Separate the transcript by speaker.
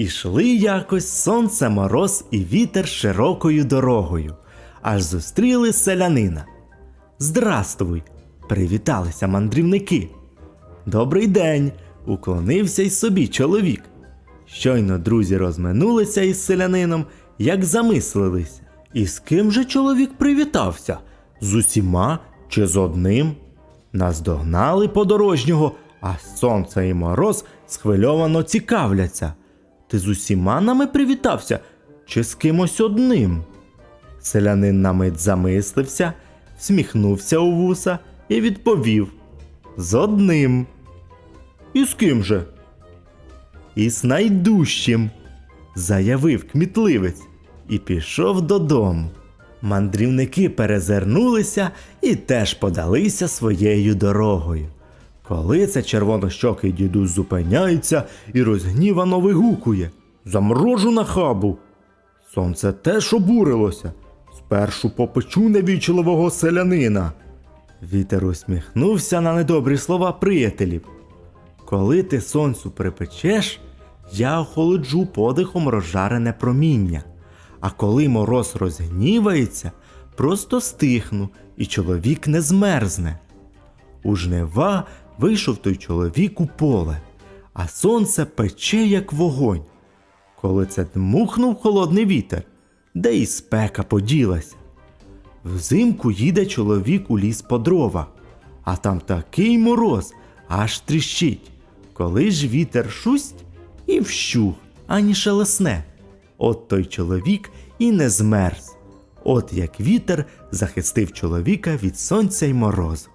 Speaker 1: Ішли якось сонце, мороз і вітер широкою дорогою, аж зустріли селянина. Здрастуй! привіталися мандрівники. Добрий день! уклонився й собі чоловік. Щойно друзі розминулися із селянином, як замислилися. І з ким же чоловік привітався? З усіма чи з одним? Наздогнали подорожнього, а сонце і мороз схвильовано цікавляться. Ти з усіма нами привітався, чи з кимось одним? Селянин на мить замислився, всміхнувся у вуса і відповів: З одним. І з ким же? Із найдужчим, заявив кмітливець і пішов додому. Мандрівники перезирнулися і теж подалися своєю дорогою. Коли це червонощокий дідусь зупиняється і розгнівано вигукує Замрожу на хабу. Сонце теж обурилося. Спершу попечу невічливого селянина. Вітер усміхнувся на недобрі слова приятелів. Коли ти сонцю припечеш, я охолоджу подихом розжарене проміння. А коли мороз розгнівається, просто стихну, і чоловік не змерзне. У жнива вийшов той чоловік у поле, а сонце пече, як вогонь. Коли це дмухнув холодний вітер, де і спека поділася. Взимку їде чоловік у ліс по дрова, а там такий мороз, аж тріщить. Коли ж вітер шусть і вщух, ані шелесне. От той чоловік і не змерз. От як вітер захистив чоловіка від сонця й морозу.